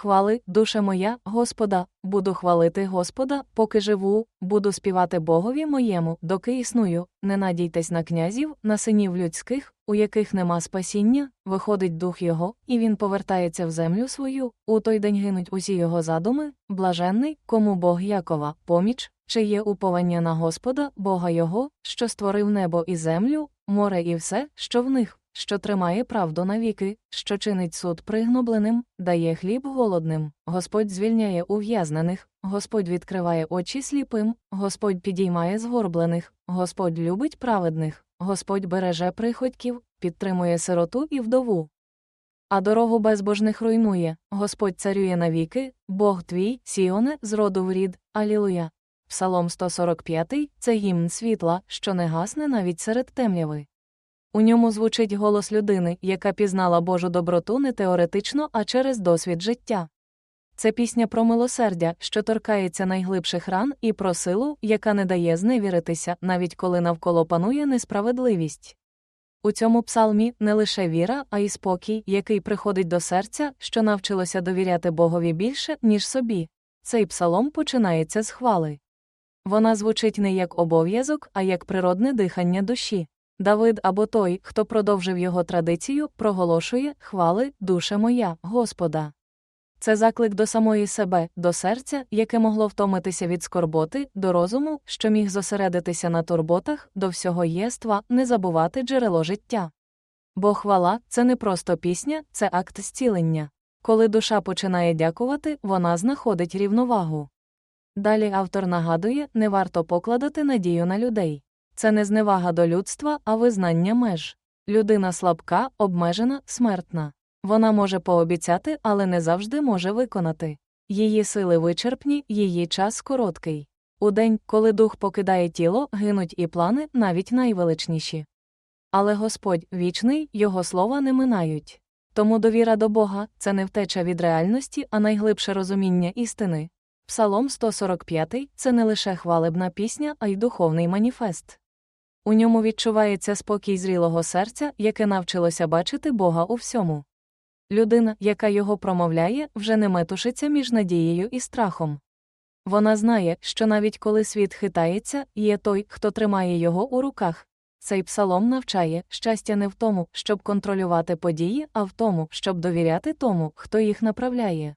Хвали, душе моя, Господа, буду хвалити Господа, поки живу, буду співати Богові моєму, доки існую. Не надійтесь на князів, на синів людських, у яких нема спасіння, виходить дух його, і він повертається в землю свою. У той день гинуть усі його задуми, блаженний, кому Бог Якова, поміч, чи є уповання на Господа, Бога Його, що створив небо і землю, море і все, що в них, що тримає правду навіки, що чинить суд пригнобленим, дає хліб голодним, Господь звільняє ув'язнених, Господь відкриває очі сліпим, Господь підіймає згорблених, Господь любить праведних, Господь береже приходьків, підтримує сироту і вдову. А дорогу безбожних руйнує, Господь царює навіки, Бог твій, Сіоне, з роду в рід, Алілуя. Псалом 145 це гімн світла, що не гасне навіть серед темряви. У ньому звучить голос людини, яка пізнала Божу доброту не теоретично, а через досвід життя. Це пісня про милосердя, що торкається найглибших ран, і про силу, яка не дає зневіритися, навіть коли навколо панує несправедливість. У цьому псалмі не лише віра, а й спокій, який приходить до серця, що навчилося довіряти Богові більше, ніж собі. Цей псалом починається з хвали. Вона звучить не як обов'язок, а як природне дихання душі. Давид або той, хто продовжив його традицію, проголошує хвали, душа моя, Господа. Це заклик до самої себе, до серця, яке могло втомитися від скорботи, до розуму, що міг зосередитися на турботах, до всього єства, не забувати джерело життя. Бо хвала це не просто пісня, це акт зцілення. Коли душа починає дякувати, вона знаходить рівновагу. Далі автор нагадує, не варто покладати надію на людей. Це не зневага до людства, а визнання меж. Людина слабка, обмежена, смертна. Вона може пообіцяти, але не завжди може виконати. Її сили вичерпні, її час короткий. У день, коли дух покидає тіло, гинуть і плани, навіть найвеличніші. Але Господь вічний, його слова не минають. Тому довіра до Бога це не втеча від реальності, а найглибше розуміння істини. Псалом 145 це не лише хвалебна пісня, а й духовний маніфест. У ньому відчувається спокій зрілого серця, яке навчилося бачити Бога у всьому. Людина, яка його промовляє, вже не метушиться між надією і страхом. Вона знає, що навіть коли світ хитається, є той, хто тримає його у руках. Цей псалом навчає щастя не в тому, щоб контролювати події, а в тому, щоб довіряти тому, хто їх направляє.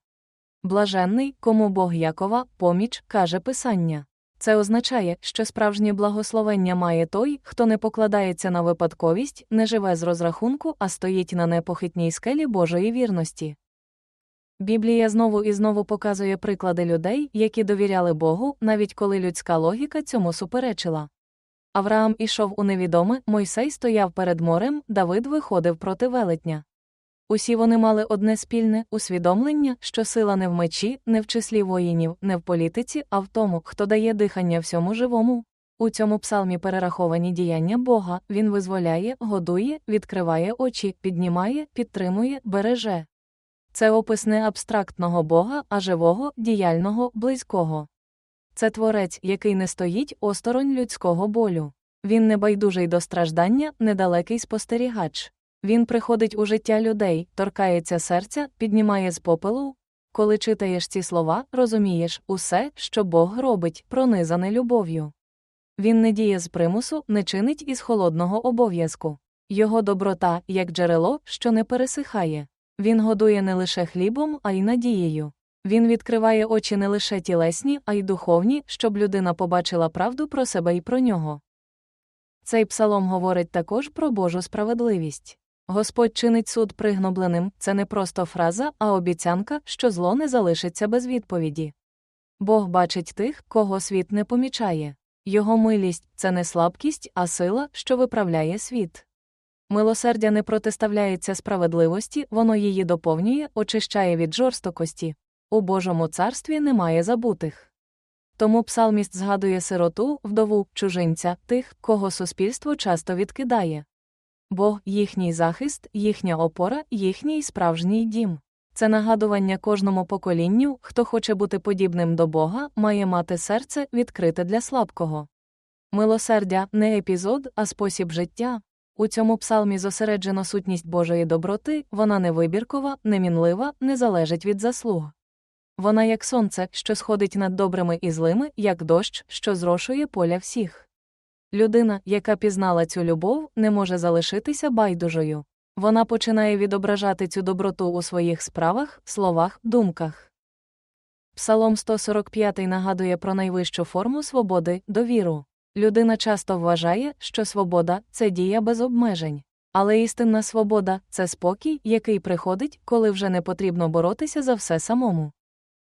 Блаженний, кому Бог Якова, поміч, каже Писання. Це означає, що справжнє благословення має той, хто не покладається на випадковість, не живе з розрахунку, а стоїть на непохитній скелі Божої вірності. Біблія знову і знову показує приклади людей, які довіряли Богу, навіть коли людська логіка цьому суперечила. Авраам ішов у невідоме, Мойсей стояв перед морем, Давид виходив проти велетня. Усі вони мали одне спільне усвідомлення, що сила не в мечі, не в числі воїнів, не в політиці, а в тому, хто дає дихання всьому живому. У цьому псалмі перераховані діяння Бога, він визволяє, годує, відкриває очі, піднімає, підтримує, береже. Це опис не абстрактного Бога, а живого, діяльного, близького. Це творець, який не стоїть осторонь людського болю. Він не байдужий до страждання, недалекий спостерігач. Він приходить у життя людей, торкається серця, піднімає з попелу. Коли читаєш ці слова, розумієш усе, що Бог робить, пронизане любов'ю. Він не діє з примусу, не чинить із холодного обов'язку. Його доброта, як джерело, що не пересихає. Він годує не лише хлібом, а й надією. Він відкриває очі не лише тілесні, а й духовні, щоб людина побачила правду про себе і про нього. Цей псалом говорить також про Божу справедливість. Господь чинить суд пригнобленим це не просто фраза, а обіцянка, що зло не залишиться без відповіді. Бог бачить тих, кого світ не помічає. Його милість це не слабкість, а сила, що виправляє світ. Милосердя не протиставляється справедливості, воно її доповнює, очищає від жорстокості. У Божому царстві немає забутих. Тому псалміст згадує сироту, вдову, чужинця, тих, кого суспільство часто відкидає. Бог їхній захист, їхня опора, їхній справжній дім. Це нагадування кожному поколінню, хто хоче бути подібним до Бога, має мати серце відкрите для слабкого. Милосердя не епізод, а спосіб життя. У цьому псалмі зосереджено сутність Божої доброти, вона не вибіркова, не мінлива, не залежить від заслуг. Вона як сонце, що сходить над добрими і злими, як дощ, що зрошує поля всіх. Людина, яка пізнала цю любов, не може залишитися байдужою. Вона починає відображати цю доброту у своїх справах, словах, думках. Псалом 145 нагадує про найвищу форму свободи довіру. Людина часто вважає, що свобода це дія без обмежень. Але істинна свобода це спокій, який приходить, коли вже не потрібно боротися за все самому.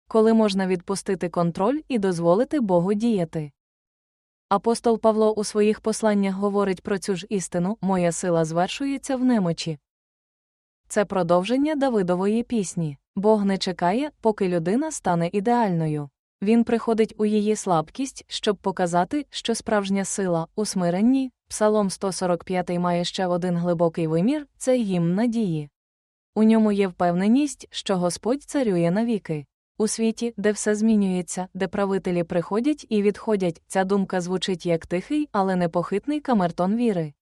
Коли можна відпустити контроль і дозволити Богу діяти. Апостол Павло у своїх посланнях говорить про цю ж істину Моя сила звершується в немочі. Це продовження Давидової пісні. Бог не чекає, поки людина стане ідеальною. Він приходить у її слабкість, щоб показати, що справжня сила у смиренні. Псалом 145 має ще один глибокий вимір це гімн надії. У ньому є впевненість, що Господь царює навіки. У світі, де все змінюється, де правителі приходять і відходять, ця думка звучить як тихий, але непохитний камертон віри.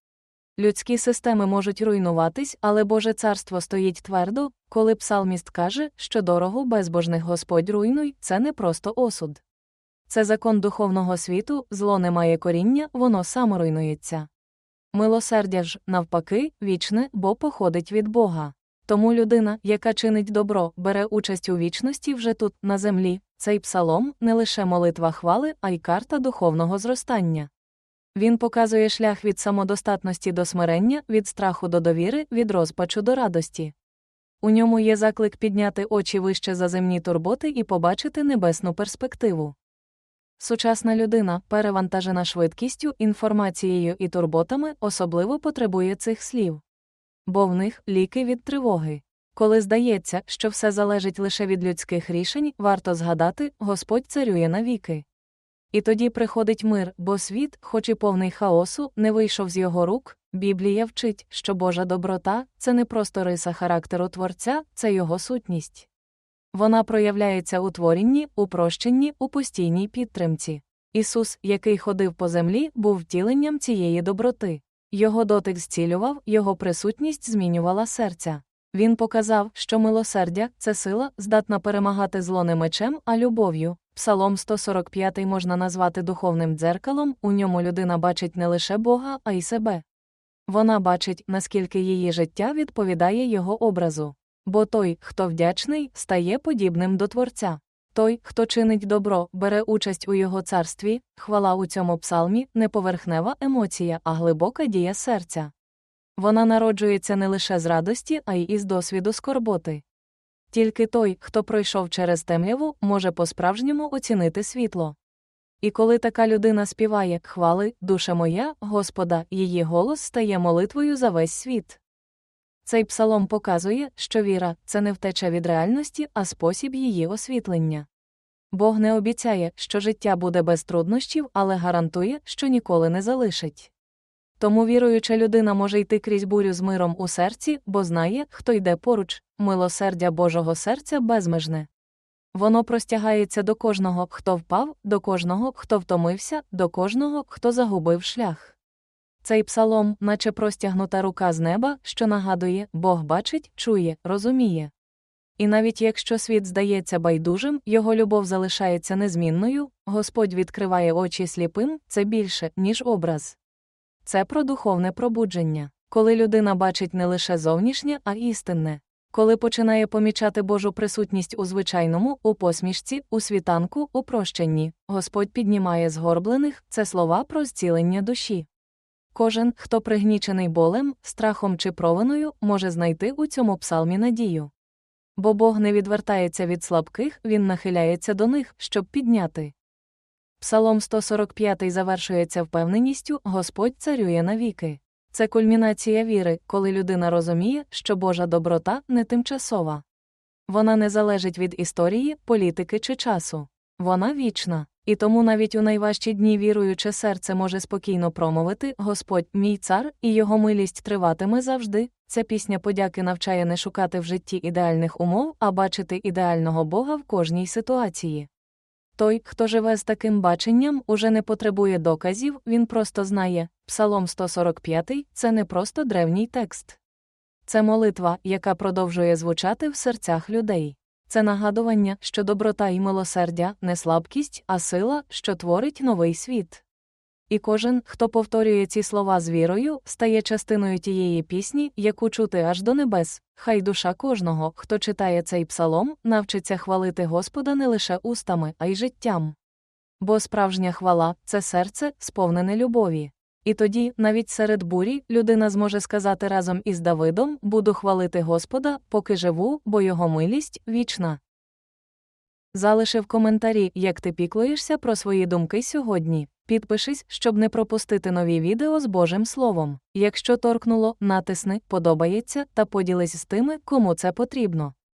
Людські системи можуть руйнуватись, але Боже царство стоїть твердо, коли псалміст каже, що дорого безбожних Господь руйнуй, це не просто осуд. Це закон духовного світу, зло не має коріння, воно саморуйнується. Милосердя ж, навпаки, вічне, бо походить від Бога. Тому людина, яка чинить добро, бере участь у вічності вже тут, на землі, цей псалом не лише молитва хвали, а й карта духовного зростання. Він показує шлях від самодостатності до смирення, від страху до довіри, від розпачу до радості. У ньому є заклик підняти очі вище за земні турботи і побачити небесну перспективу. Сучасна людина, перевантажена швидкістю, інформацією і турботами, особливо потребує цих слів. Бо в них ліки від тривоги. Коли здається, що все залежить лише від людських рішень, варто згадати, Господь царює навіки. І тоді приходить мир, бо світ, хоч і повний хаосу, не вийшов з його рук. Біблія вчить, що Божа доброта це не просто риса характеру Творця, це його сутність. Вона проявляється у творінні, у прощенні, у постійній підтримці. Ісус, який ходив по землі, був втіленням цієї доброти. Його дотик зцілював, його присутність змінювала серця. Він показав, що милосердя це сила, здатна перемагати зло не мечем, а любов'ю. Псалом 145 можна назвати духовним дзеркалом, у ньому людина бачить не лише Бога, а й себе. Вона бачить, наскільки її життя відповідає його образу. Бо той, хто вдячний, стає подібним до Творця. Той, хто чинить добро, бере участь у його царстві, хвала у цьому псалмі не поверхнева емоція, а глибока дія серця. Вона народжується не лише з радості, а й із досвіду скорботи. Тільки той, хто пройшов через темряву, може по-справжньому оцінити світло. І коли така людина співає хвали, душа моя, Господа, її голос стає молитвою за весь світ. Цей псалом показує, що віра це не втеча від реальності, а спосіб її освітлення. Бог не обіцяє, що життя буде без труднощів, але гарантує, що ніколи не залишить. Тому віруюча людина може йти крізь бурю з миром у серці, бо знає, хто йде поруч, милосердя Божого серця безмежне. Воно простягається до кожного, хто впав, до кожного, хто втомився, до кожного, хто загубив шлях. Цей псалом, наче простягнута рука з неба, що нагадує, Бог бачить, чує, розуміє. І навіть якщо світ здається байдужим, його любов залишається незмінною, Господь відкриває очі сліпим, це більше, ніж образ. Це про духовне пробудження, коли людина бачить не лише зовнішнє, а істинне, коли починає помічати Божу присутність у звичайному, у посмішці, у світанку, у прощенні, Господь піднімає згорблених це слова про зцілення душі. Кожен, хто пригнічений болем, страхом чи провиною, може знайти у цьому псалмі надію. Бо Бог не відвертається від слабких, він нахиляється до них, щоб підняти. Псалом 145 завершується впевненістю Господь царює навіки. Це кульмінація віри, коли людина розуміє, що Божа доброта не тимчасова. Вона не залежить від історії, політики чи часу. Вона вічна. І тому навіть у найважчі дні віруюче серце може спокійно промовити Господь, мій цар, і його милість триватиме завжди. Ця пісня подяки навчає не шукати в житті ідеальних умов, а бачити ідеального Бога в кожній ситуації. Той, хто живе з таким баченням, уже не потребує доказів, він просто знає. Псалом 145 це не просто древній текст. Це молитва, яка продовжує звучати в серцях людей. Це нагадування, що доброта і милосердя не слабкість, а сила, що творить новий світ. І кожен, хто повторює ці слова з вірою, стає частиною тієї пісні, яку чути аж до небес. Хай душа кожного, хто читає цей псалом, навчиться хвалити Господа не лише устами, а й життям. Бо справжня хвала це серце, сповнене любові. І тоді, навіть серед бурі, людина зможе сказати разом із Давидом Буду хвалити Господа, поки живу, бо його милість вічна. Залиши в коментарі, як ти піклуєшся про свої думки сьогодні. Підпишись, щоб не пропустити нові відео з Божим Словом. Якщо торкнуло, натисни, подобається та поділись з тими, кому це потрібно.